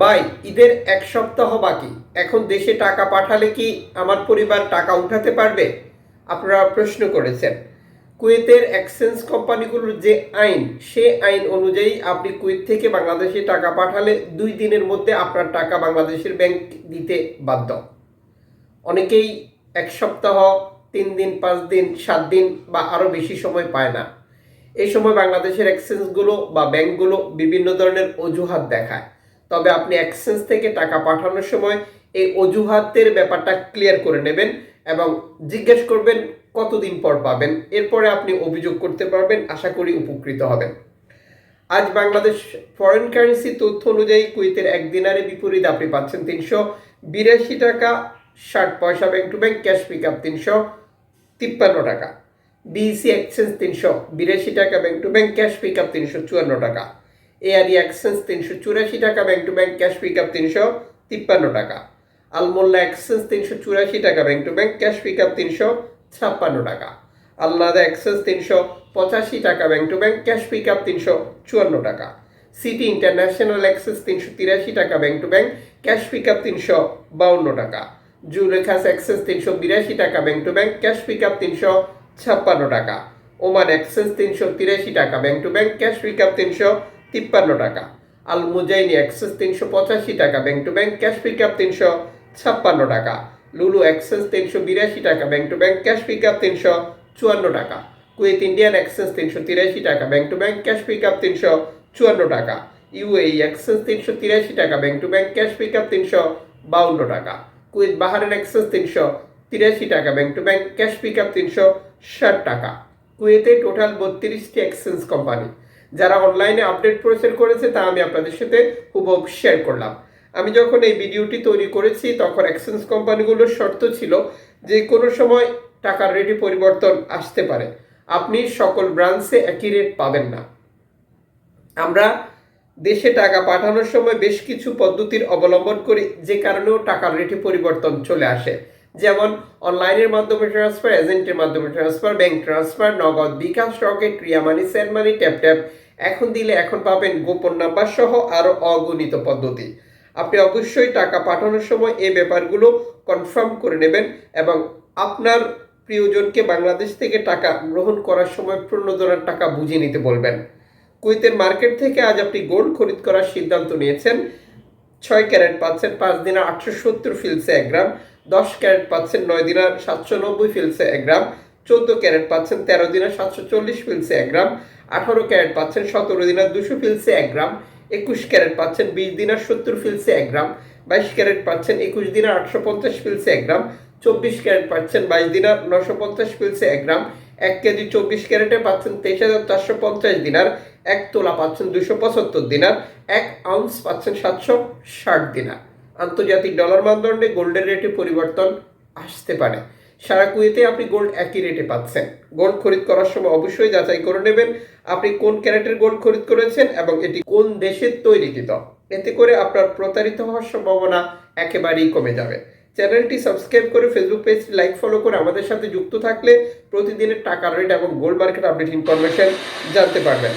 ভাই, ঈদের এক সপ্তাহ বাকি। এখন দেশে টাকা পাঠালে কি আমার পরিবার টাকা উঠাতে পারবে? আপনারা প্রশ্ন করেছেন। কুয়েতের এক্সচেঞ্জ কোম্পানিগুলোর যে আইন, সে আইন অনুযায়ী আপনি কুয়েত থেকে বাংলাদেশে টাকা পাঠালে দুই দিনের মধ্যে আপনার টাকা বাংলাদেশের ব্যাংক দিতে বাধ্য। অনেকেই এক সপ্তাহ, তিন দিন, পাঁচ দিন, সাত দিন বা আরও বেশি সময় পায় না। এই সময় বাংলাদেশের এক্সচেঞ্জগুলো বা ব্যাংকগুলো বিভিন্ন ধরনের অজুহাত দেখায়। তবে আপনি এক্সচেঞ্জ থেকে টাকা পাঠানোর সময় এই অজুহাতের ব্যাপারটা ক্লিয়ার করে নেবেন এবং জিজ্ঞেস করবেন কতদিন পর পাবেন। এরপরে আপনি অভিযোগ করতে পারবেন, আশা করি উপকৃত হবেন। আজ বাংলাদেশ ফরেন কারেন্সি তথ্য অনুযায়ী কুয়েতের এক দিনারে বিপরীত আপনি পাচ্ছেন তিনশো বিরাশি টাকা, ষাট পয়সা bank to bank, cash pick up তিনশো তিপ্পান্ন টাকা। বিইসি এক্সচেঞ্জ তিনশো বিরাশি টাকা, bank to bank, cash pick up তিনশো চুয়ান্ন টাকা। এআরই এক্সচেঞ্জ তিনশো চুরাশি টাকা bank to bank cash pick up তিনশো তিপ্পান্ন টাকা। আলমোল্লা এক্সচেঞ্জ তিনশো চুরাশি টাকা bank to bank cash pick up তিনশো ছাপ্পান্ন টাকা। আলনাদা এক্সচেঞ্জ তিনশো পঁচাশি টাকা bank to bank cash pick up তিনশো চুয়ান্ন টাকা। সিটি ইন্টারন্যাশনাল এক্সেস তিনশো তিরাশি টাকা bank to bank cash pick up তিনশো বাউন্ন টাকা। জুলেখাস এক্সেস তিনশো বিরাশি টাকা bank to bank cash pick up তিনশো ছাপ্পান্ন টাকা। ওমান এক্সেস তিনশো তিরাশি টাকা bank to bank cash pick up তিনশো তিপ্পান্ন টাকা। আল মুজাইনি এক্সেস তিনশো পঁচাশি টাকা bank to bank cash pick up তিনশো ছাপ্পান্ন টাকা। লুলু এক্সেস তিনশো বিরাশি টাকা bank to bank cash pick up তিনশো চুয়ান্ন টাকা। কুয়েত ইন্ডিয়ান এক্সেস তিনশো তিরাশি টাকা bank to bank cash pick up তিনশো চুয়ান্ন টাকা। ইউএই এক্সেস তিনশো তিরাশি টাকা bank to bank cash pick up তিনশো বাউন্ন টাকা। কুয়েত বাহারের এক্সেস তিনশো তিরাশি টাকা bank to bank cash pick up তিনশো ষাট টাকা। কুয়েতে টোটাল বত্রিশটি এক্সচেঞ্জ কোম্পানি। যারা অনলাইনে আপডেট প্রচার করেছে, তা আমি আপনাদের সাথে হুবহু শেয়ার করলাম। আমি যখন এই ভিডিওটি তৈরি করেছি, তখন এক্সচেঞ্জ কোম্পানিগুলোর শর্ত ছিল যে কোনো সময় টাকার রেটে পরিবর্তন আসতে পারে। আপনি সকল ব্রাঞ্চে একই রেট পাবেন না। আমরা দেশে টাকা পাঠানোর সময় বেশ কিছু পদ্ধতির অবলম্বন করি, যে কারণেও টাকার রেটে পরিবর্তন চলে আসে। যেমন অনলাইনের মাধ্যমে ট্রান্সফার এজেন্টের মাধ্যমে transfer bank transfer Nagad bKash Rocket Ria money send money tap tap এখন দিলে এখন পাবেন গোপন নাম্বার সহ আরও অগণিত পদ্ধতি। আপনি অবশ্যই টাকা পাঠানোর সময় এই ব্যাপারগুলো কনফার্ম করে নেবেন এবং আপনার প্রিয়জনকে বাংলাদেশ থেকে টাকা গ্রহণ করার সময় প্রণোদনার টাকা বুঝে নিতে বলবেন। কুয়েতের মার্কেট থেকে আজ আপনি গোল্ড খরিদ করার সিদ্ধান্ত নিয়েছেন। ছয় ক্যারেট পাচ্ছেন পাঁচ দিনে আটশো সত্তর ফিলসে এক গ্রাম, দশ ক্যারেট পাচ্ছেন নয় দিনে সাতশো নব্বই ফিলসে এক গ্রাম, চোদ্দ ক্যারেট পাচ্ছেন তেরো দিনে সাতশো চল্লিশ ফিলসে এক গ্রাম, আঠারো ক্যারেট পাচ্ছেন সতেরো দিনে দুশো ফিলসে এক গ্রাম, একুশ ক্যারেট পাচ্ছেন বিশ দিনে সত্তর ফিলসে এক গ্রাম, বাইশ ক্যারেট পাচ্ছেন একুশ দিনে আটশো পঞ্চাশ ফিলসে এক গ্রাম চব্বিশ ক্যারেট পাচ্ছেন বাইশ দিনার নশো পঞ্চাশ ফিলসে এক গ্রাম। এক কেজি চব্বিশ ক্যারেটে পাচ্ছেন তেইশ হাজার চারশো পঞ্চাশ দিনার। এক তোলা পাচ্ছেন দুশো পঁচাত্তর দিনার। এক আউন্স পাচ্ছেন সাতশো ষাট দিনার। আন্তর্জাতিক ডলার মানদণ্ডে গোল্ডের রেটে পরিবর্তন আসতে পারে। সারা কুয়েতে আপনি গোল্ড একই রেটে পাচ্ছেন। গোল্ড খরিদ করার সময় অবশ্যই যাচাই করে নেবেন আপনি কোন ক্যারেটের গোল্ড খরিদ করেছেন এবং এটি কোন দেশের তৈরিকৃত। এতে করে আপনার প্রতারিত হওয়ার সম্ভাবনা একেবারেই কমে যাবে। চ্যানেলটি সাবস্ক্রাইব করে ফেসবুক পেজটি লাইক ফলো করে আমাদের সাথে যুক্ত থাকলে প্রতিদিনের টাকা রেট এবং গোল্ড মার্কেট আপডেট ইনফরমেশন জানতে পারবেন।